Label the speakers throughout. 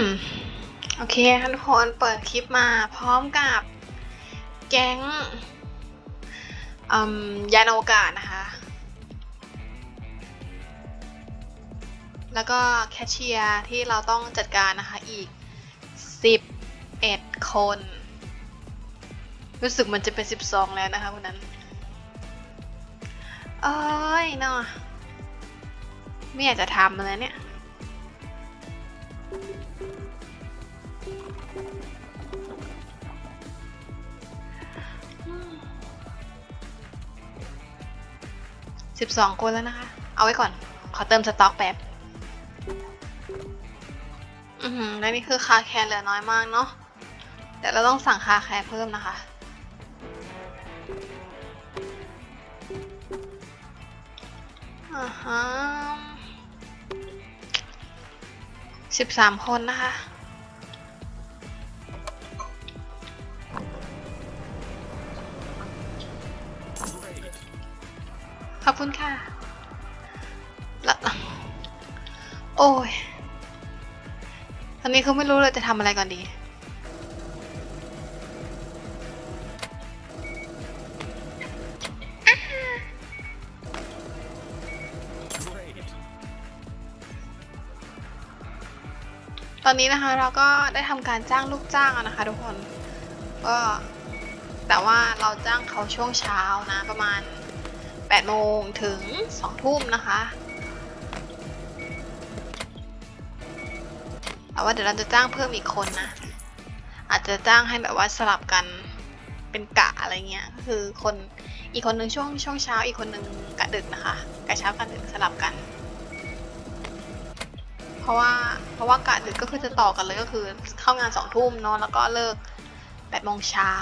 Speaker 1: ม โอเคค่ะทุกคนเปิดคลิปมาพร้อมกับแก๊งยานอวกาศนะคะ แล้วก็แคชเชียร์ที่เราต้องจัดการนะคะอีก 11 คน รู้สึกมันจะเป็น 12 แล้วนะคะคนนั้น เอ้ยเนาะไม่อยากจะทำเลยเนี่ย สิบสองคนแล้วนะคะ เอาไว้ก่อน ขอเติมสต็อกแบบอือหือและนี่คือคาแคร์เหลือน้อยมากเนาะเดี๋ยวเราต้องสั่งคาแคร์เพิ่มนะคะ อ่าฮะสิบสามคนนะคะ ขอบคุณค่ะแล้วโอ้ย ตอนนี้คือไม่รู้เลยจะทำอะไรก่อนดี ตอนนี้นะคะเราก็ได้ทำการจ้างลูกจ้างแล้วนะคะทุกคน ก็แต่ว่าเราจ้างเขาช่วงเช้านะประมาณ 8 โมงถึง 2 ทุ่มนะคะแต่ว่าเดี๋ยวเราจะจ้างเพิ่มอีกคนนะ อาจจะจ้างให้แบบว่าสลับกันเป็นกะอะไรเงี้ยก็คือคนอีกคนหนึ่งช่วงช่วงเช้าอีกคนหนึ่งกะดึกนะคะกะเช้ากะดึกสลับกัน เพราะว่าเพราะว่ากะดึกก็คือจะต่อกันเลยก็คือเข้างานสองทุ่มเนาะแล้วก็เลิกแปดโมงเช้า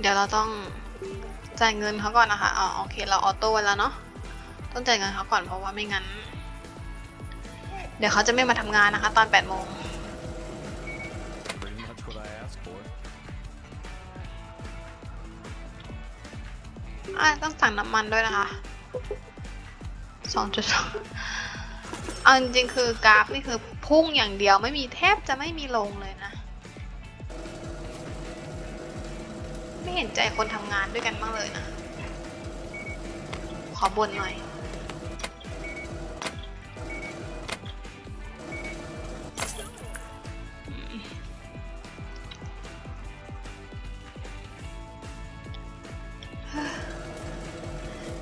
Speaker 1: เดี๋ยวเราต้องจ่ายเงินเขาก่อนนะคะอ๋อโอเค เราออโต้ไว้แล้วเนาะ ต้องจ่ายเงินเขาก่อนเพราะว่าไม่งั้น เดี๋ยวเขาจะไม่มาทำงานนะคะ ตอน8โมง
Speaker 2: Pretty much what I asked for.
Speaker 1: อะต้องสั่งน้ำมันด้วยนะคะสองจุดสองเอาจริงๆคือกราฟนี่คือพุ่งอย่างเดียวไม่มีแทบจะไม่มีลงเลยนะ เห็นใจคนทำงานด้วยกันบ้างเลยนะ ขอบ่นหน่อย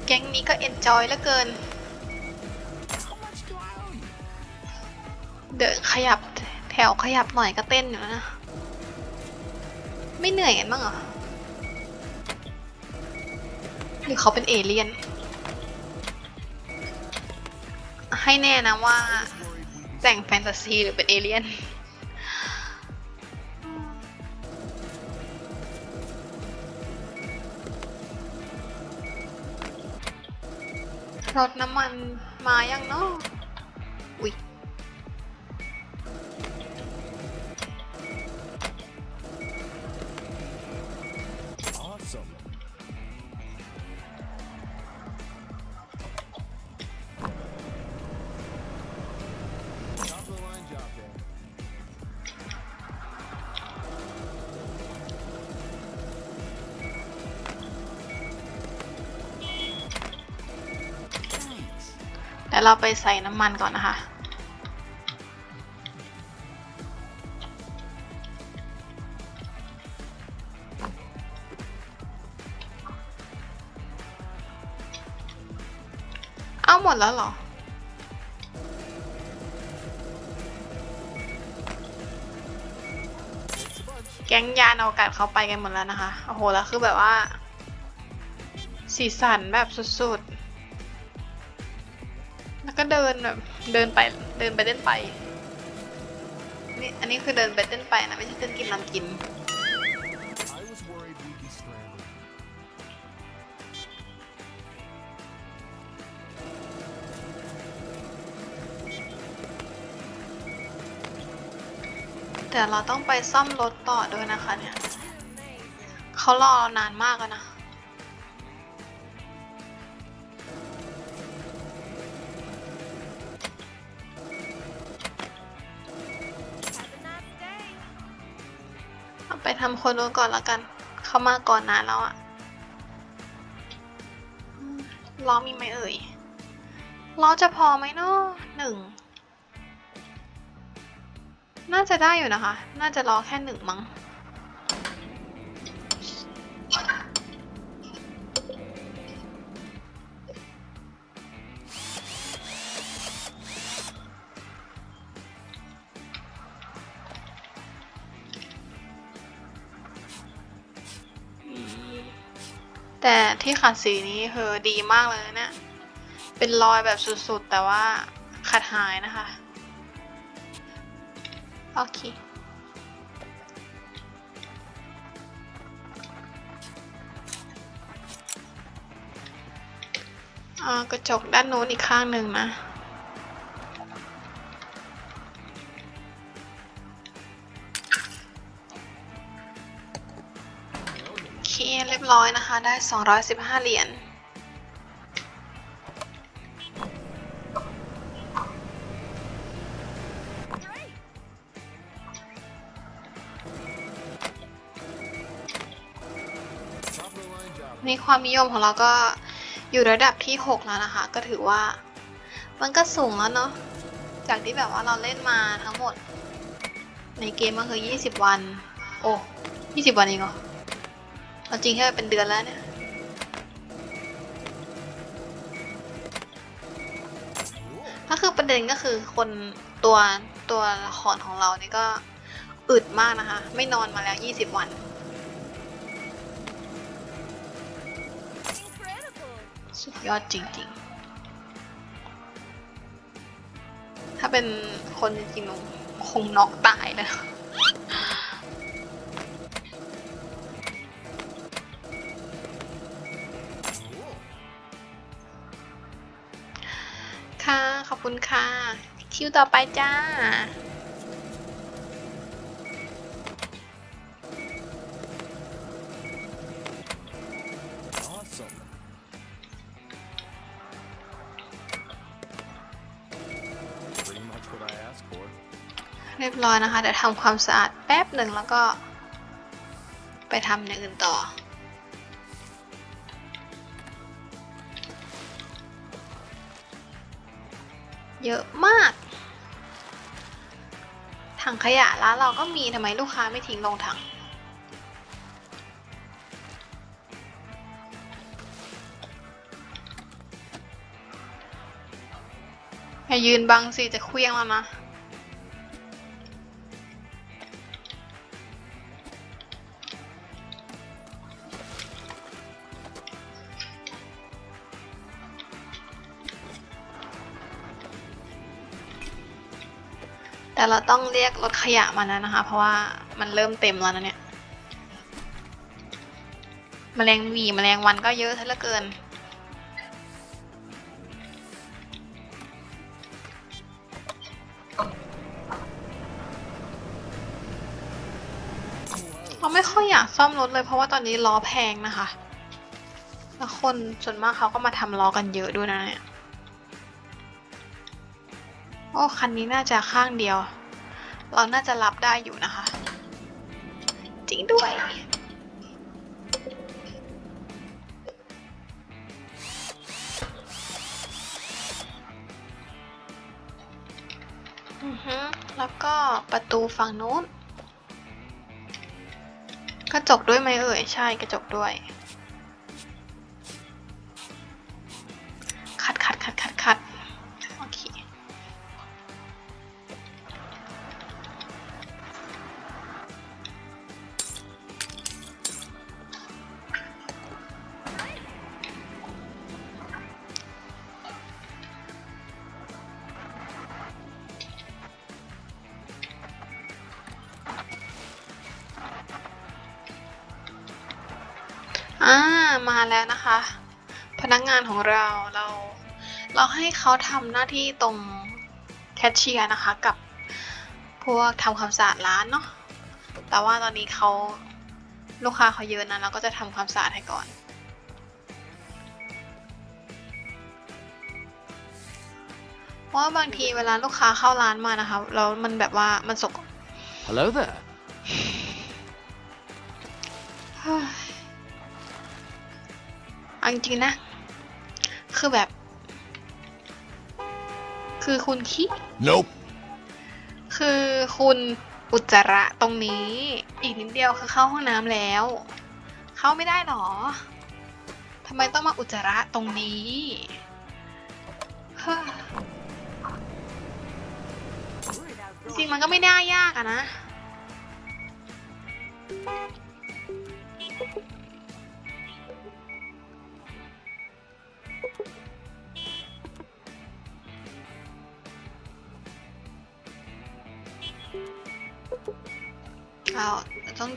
Speaker 1: แก๊งนี้ก็เอนจอยเหลือเกิน เดินขยับแถวขยับหน่อยก็เต้นอยู่แล้วนะ ไม่เหนื่อยกันบ้างเหรอ หรือเขาเป็นเอเลี่ยน ให้แน่นะว่าแต่งแฟนตาซีหรือเป็นเอเลี่ยนรถน้ำมันมายังเนาะ เราไปใส่น้ำมันก่อนนะคะ เอาหมดแล้วเหรอแก๊งยานอวกาศเขาไปกันหมดแล้วนะคะ โอ้โห แล้วคือแบบว่า สีสันแบบสุดๆ ก็เดินแบบเดินไปเดินไปเต้นไปนี่อันนี้คือเดินไปเต้นไปนะไม่ใช่เต้นกินลำกิน แต่เราต้องไปซ่อมรถต่อด้วยนะคะเนี่ยเขารอนานมากแล้วนะ ทำคนนู้นก่อนแล้วกัน เขามาก่อนนานแล้วอะล้อมีไหมเอ่ยล้อจะพอไหมเนาะหนึ่ง น่าจะได้อยู่นะคะ น่าจะรอแค่หนึ่งมั้ง แต่ที่ขัดสีนี้คือดีมากเลยนะเนี่ย เป็นรอยแบบสุดๆ แต่ว่าขัดหายนะคะ โอเคอ่ากระจกด้านโน้นอีกข้างหนึ่งนะ ร้อยนะคะ ได้ 215 เหรียญนี่ความนิยมของเราก็อยู่ระดับที่ 6 แล้วนะคะ ก็ถือว่า มันก็สูงแล้วเนาะจากที่แบบว่าเราเล่นมาทั้งหมด ในเกมก็คือ 20 วัน โอ้ 20 วันเองเหรอ เอาจริงแค่เป็นเดือนแล้วเนี่ย ก็คือประเด็นก็คือคนตัวตัวละครของเรานี่ก็อึดมากนะคะ ไม่นอนมาแล้ว 20 วันสุดยอดจริงๆ ถ้าเป็นคนจริงๆคงน็อกตายเลย ขอบคุณค่ะ คิวต่อไปจ้า เรียบร้อยนะคะ เดี๋ยวทำความสะอาดแป๊บหนึ่งแล้วก็ ไปทำอย่างอื่นต่อ เยอะมาก ถังขยะร้านเราก็มีทำไมลูกค้าไม่ทิ้งลงถัง อย่ายืนบังสิจะเคลี้ยงแล้วนะ แต่เราต้องเรียกรถขยะมาแล้วนะคะ เพราะว่ามันเริ่มเต็มแล้วนะเนี่ยมแมลงวีแมลงวันก็เยอะซะเหลือเกิน เราไม่ค่อยอยากซ่อมรถเลยเพราะว่าตอนนี้ล้อแพงนะคะ แล้วคนส่วนมากเขาก็มาทำล้อกันเยอะด้วยนะเนี่ย โอ้คันนี้น่าจะข้างเดียว เราน่าจะรับได้อยู่นะคะ จริงด้วย อือฮึแล้วก็ประตูฝั่งนู้น กระจกด้วยไหมเอ่ย ใช่กระจกด้วย อ่ามาแล้วนะคะ พนักงานของเราเรา เราให้เขาทำหน้าที่ตรงแคชเชียร์นะคะกับพวกทำความสะอาดร้านเนาะแต่ว่าตอนนี้เขาลูกค้าเขาเยอะนะเราก็จะทำความสะอาดให้ก่อน เพราะว่าบางทีเวลาลูกค้าเข้าร้านมานะคะแล้วมันแบบว่ามันสก
Speaker 3: Hello there.
Speaker 1: เฮ้ยเอาจริงๆนะ คือแบบ คือคุณคิด
Speaker 2: Nope.
Speaker 1: คือคุณอุจจาระตรงนี้ อีกนิดเดียวคือเข้าห้องน้ำแล้ว เข้าไม่ได้หรอทำไมต้องมาอุจจาระตรงนี้เฮ้ยจริงๆมันก็ไม่ได้ยากอะนะ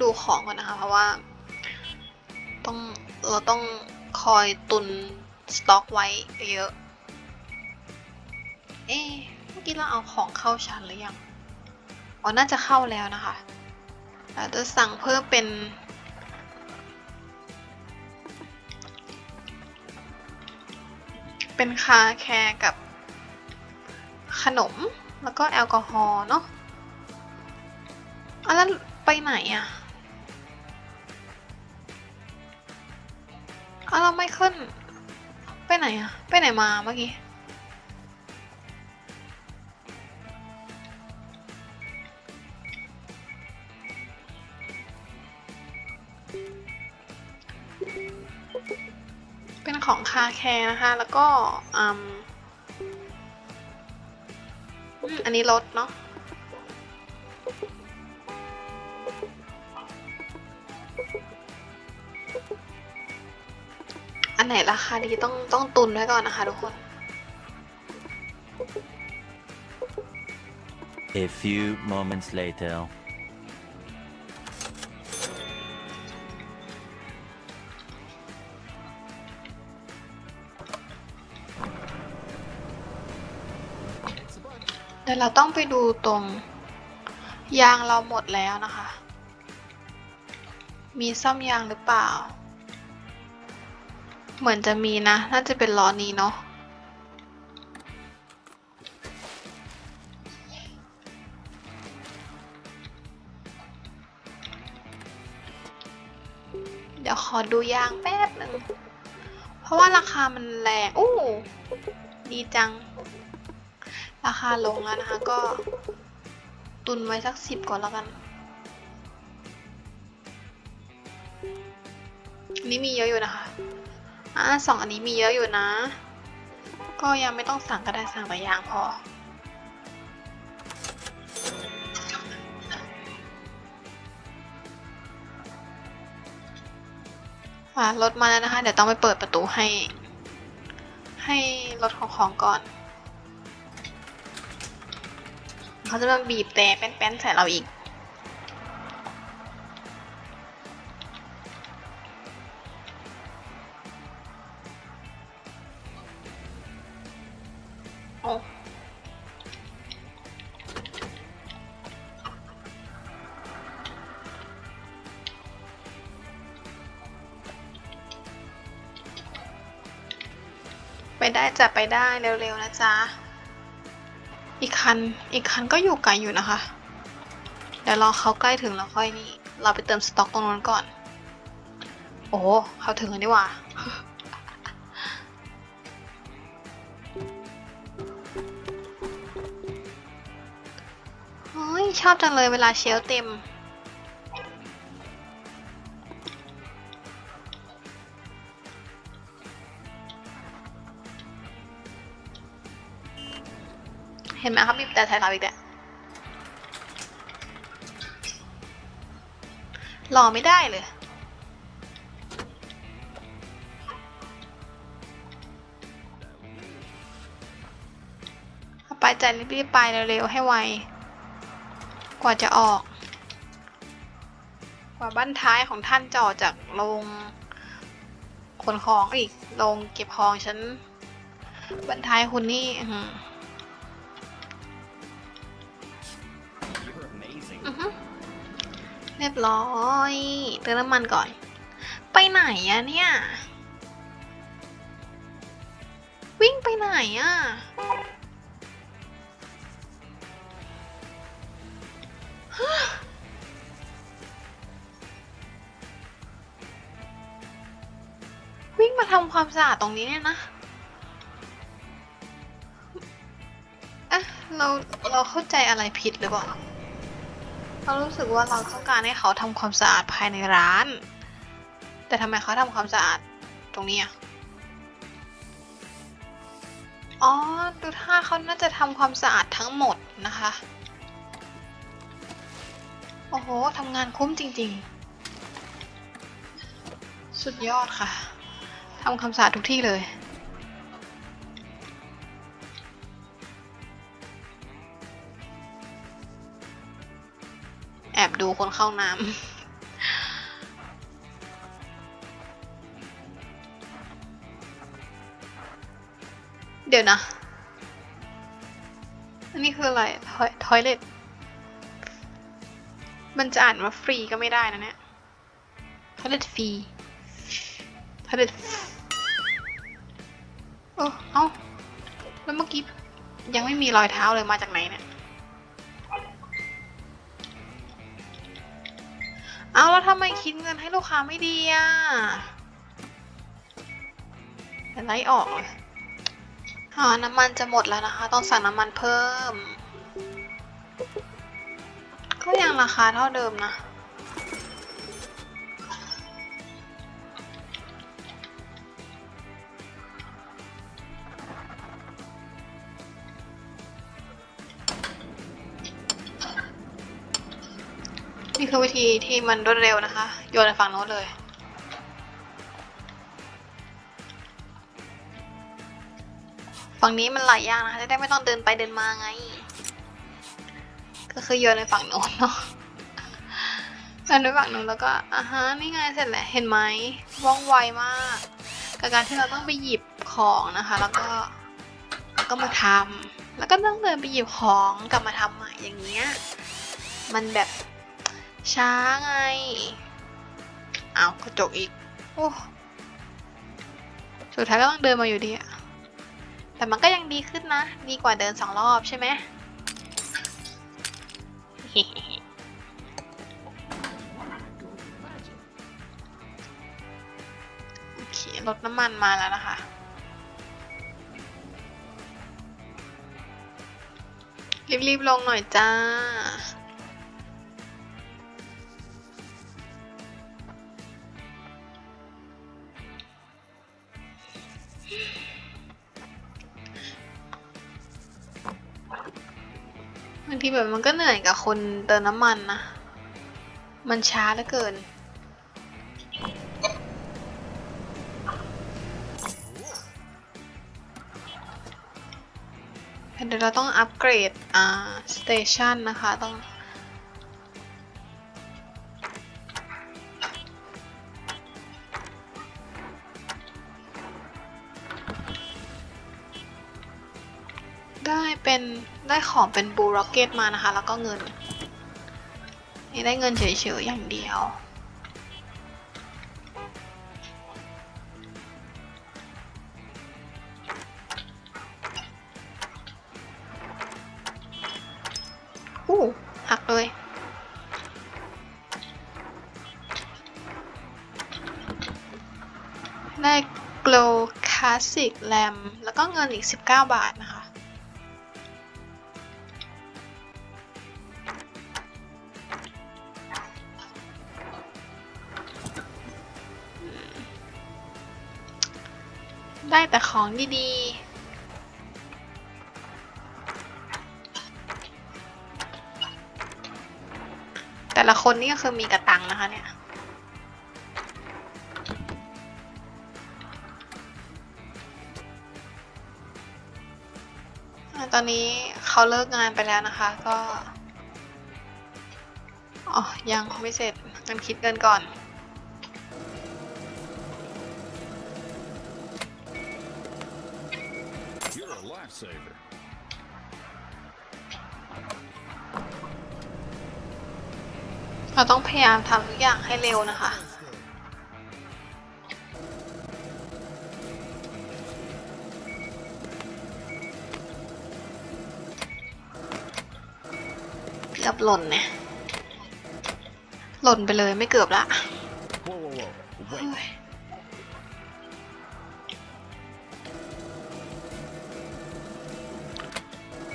Speaker 1: ดูของก่อนนะคะ เพราะว่า ต้องเราต้องคอยตุนสต็อกไว้เยอะ เอ๊ะเมื่อกี้เราเอาของเข้าชั้นหรือยัง อ๋อ น่าจะเข้าแล้วนะคะเราจะสั่งเพิ่มเป็น เป็นคาแคร์กับขนมแล้วก็แอลกอฮอล์เนาะอะแล้วไปไหนอะ อะเราไม่ขึ้น ไปไหนอะไปไหนมาเมื่อกี้ เป็นของคาแคร์นะคะ แล้วก็อืมอันนี้ลดเนาะ ไหนราคาดีต้องต้องตุนไว้ก่อนนะคะทุกคน
Speaker 4: A few moments later.
Speaker 1: เดี๋ยวเราต้องไปดูตรง ยางเราหมดแล้วนะคะ มีซ่อมยางหรือเปล่า เหมือนจะมีนะ น่าจะเป็นล้อนี้เนาะเดี๋ยวขอดูยางแป๊บหนึ่ง เพราะว่าราคามันแรงอู้ดีจัง ราคาลงแล้วนะคะ ก็ตุนไว้สักสิบก่อนแล้วกันนนี้มีเยอะอยู่นะคะ อ่าสองอันนี้มีเยอะอยู่นะ ก็ยังไม่ต้องสั่งก็ได้สั่งแต่อย่างพอ อ่ารถมาแล้วนะคะ เดี๋ยวต้องไปเปิดประตูให้ ให้รถของของก่อน เขาจะมาบีบแต่แป้นๆใส่เราอีก ไปได้จะไปได้เร็วๆนะจ๊ะ อีกคัน อีกคันก็อยู่ไกลอยู่นะคะ เดี๋ยวรอเขาใกล้ถึงแล้วค่อยนี่ เราไปเติมสต็อกตรงนั้นก่อน โอ้เขาถึงแล้วนี่หว่า ชอบจังเลยเวลาเชลเต็ม เห็นไหมครับบีบแต่ใส่เราอีกแล้วรอไม่ได้เลยไปใจรีบๆไปเร็วๆให้ไว กว่าจะออก กว่าบ้านท้ายของท่านจะออกจากโรงขนของอีกโรงเก็บของฉันบ้านท้ายคุณนี่อือฮึเรียบร้อยเติมน้ำมันก่อน ไปไหนอะเนี่ย วิ่งไปไหนอะ วิ่งมาทำความสะอาดตรงนี้เนี่ยนะเอ๊ะเราเราเข้าใจอะไรผิดหรือเปล่า เรารู้สึกว่าเราต้องการให้เขาทำความสะอาดภายในร้าน แต่ทำไมเขาทำความสะอาดตรงนี้อะอ๋อ ดูท่าเขาน่าจะทำความสะอาดทั้งหมดนะคะ โอ้โหทำงานคุ้มจริง ๆ สุดยอดค่ะทำความสาทุกที่เลย แอบดูคนเข้าน้ำเดี๋ยวนะ อันนี้คืออะไร ทอยทอยเลท มันจะอ่านว่าฟรีก็ไม่ได้นะเนี่ยทอยเลทฟรีทอยเลทโอ้เอ้าแล้วเมื่อกี้ยังไม่มีรอยเท้าเลยมาจากไหนเนี่ย เอาแล้วทำไมคิดเงินให้ลูกค้าไม่ดีอะแต่ไล่ออกเลยอ่าน้ำมันจะหมดแล้วนะคะ ต้องสั่งน้ำมันเพิ่ม ก็ยังราคาเท่าเดิมนะ นี่คือวิธีที่มันรวดเร็วนะคะ โยนไปฝั่งโน้นเลยฝั่งนี้มันหลายอย่างนะคะจะได้ไม่ต้องเดินไปเดินมาไง ก็คือโยนไปฝั่งโน้นเนาะโยนไปฝั่งโน้นแล้วก็อ่าฮะนี่ไงเสร็จแล้วเห็นไหมว่องไวมาก กับการที่เราต้องไปหยิบของนะคะ แล้วก็แล้วก็มาทำแล้วก็ต้องเดินไปหยิบของกลับมาทำใหม่อย่างเงี้ยมันแบบช้าไงเอาวกระจกอีกโอ้สุดท้ายก็ต้องเดินมาอยู่ดีอะแต่มันก็ยังดีขึ้นนะ ดีกว่าเดินสองรอบใช่ไหม โอเครถน้ำมันมาแล้วนะคะ รีบๆลงหน่อยจ้า บางทีแบบมันก็เหนื่อยกับคนเติมน้ำมันนะ มันช้าเหลือเกิน เดี๋ยวเราต้องอัปเกรด อ่า สเตชันนะคะ ต้องได้เป็น ได้ของเป็นบูร็อกเก็ตมานะคะ แล้วก็เงิน นี่ได้เงินเฉยๆอย่างเดียว อู้หักเลยได้ Glow Classic Lamp แล้วก็เงินอีก 19 บาทนะคะ แต่ของดีๆ แต่ละคนนี่ก็คือมีกระตังนะคะเนี่ยตอนนี้เขาเลิกงานไปแล้วนะคะ ก็ อ๋อ ยังไม่เสร็จงั้นคิดเงินก่อน เราต้องพยายามทำทุกอย่างให้เร็วนะคะ เกือบหล่นเนี่ยหล่นไปเลยไม่เกือบละ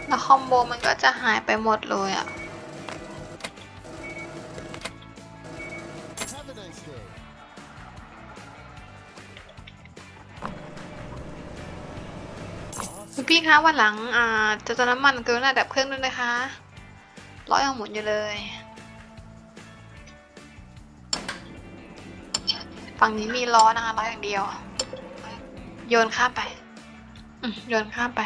Speaker 1: แล้วคอมโบมันก็จะหายไปหมดเลยอะ
Speaker 2: Have
Speaker 1: พี่คะวันหลังอ่าจะเติมน้ำมันกรุณาดับเครื่องด้วยนะคะล้อยังหมุนอยู่เลย ฝั่งนี้มีล้อนะคะล้ออย่างเดียว โยนข้ามไปโยนข้ามไป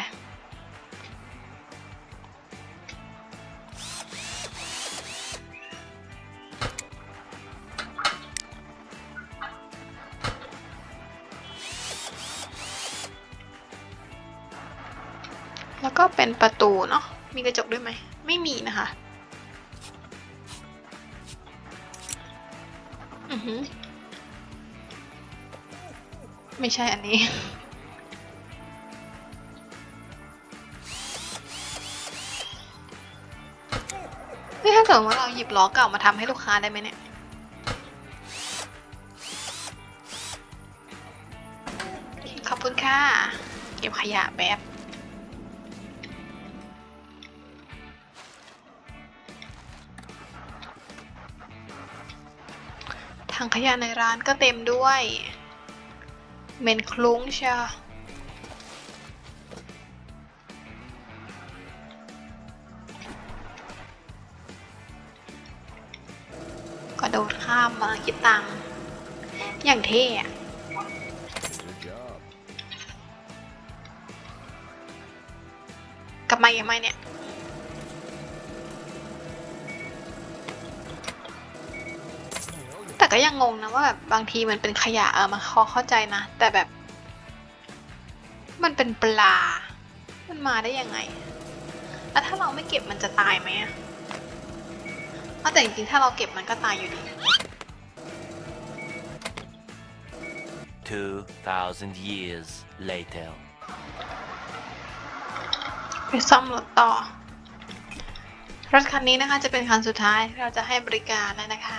Speaker 1: แล้วก็เป็นประตูเนาะ มีกระจกด้วยไหม ไม่มีนะคะ อือหือ ไม่ใช่อันนี้เฮ้ยถ้าเกิดว่าเราหยิบล้อเก่ามาทำให้ลูกค้าได้ไหมเนี่ยขอบคุณค่ะ เก็บขยะแบบ งขยะในร้านก็เต็มด้วยเหม็นคลุ้งเชียก็โดดข้ามมาคิดตังค์อย่างเท่อะกลับมายังไงเนี่ย ก็ยังงงนะว่าแบบบางทีมันเป็นขยะเออมันพอเข้าใจนะ แต่แบบ มันเป็นปลา มันมาได้ยังไง แล้วถ้าเราไม่เก็บมันจะตายไหมอะเอาแต่จริงๆถ้าเราเก็บมันก็ตายอยู่ดี
Speaker 4: 2,000 years later.
Speaker 1: ไปซ่อมรถต่อ รถคันนี้นะคะจะเป็นคันสุดท้ายที่เราจะให้บริการแล้วนะคะ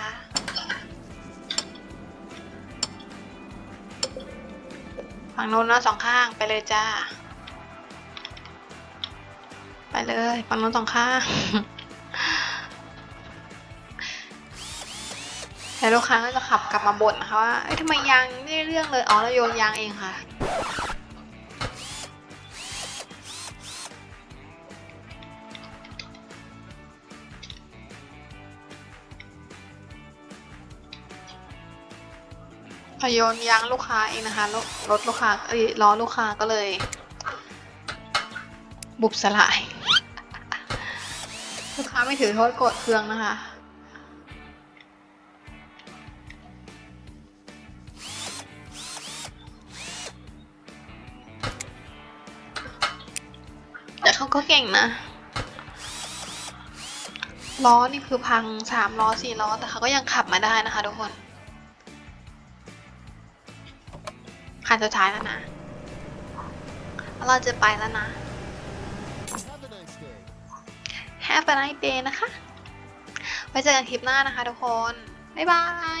Speaker 1: ฝั่งโน้นเนาะสองข้างไปเลยจ้า ไปเลยฝั่งโน้นสองข้างแล้วลูกค้าก็จะขับกลับมาบ่นนะคะว่าเอ้ยทำไมยางไม่ได้เรื่องเลย อ๋อเราโยนยางเองค่ะ โยนยางลูกค้าเองนะคะรถลูกค้าเอ้ยล้อลูกค้าก็เลย บุบสลาย ลูกค้าไม่ถือโทษโกรธเคืองนะคะแต่เขาก็เก่งนะ ล้อนี่คือพังสามล้อสี่ล้อ แต่เขาก็ยังขับมาได้นะคะทุกคน คันสุดท้ายแล้วนะ เราจะไปแล้วนะ Have a nice day นะคะ ไว้เจอกันคลิปหน้านะคะทุกคน บ๊ายบาย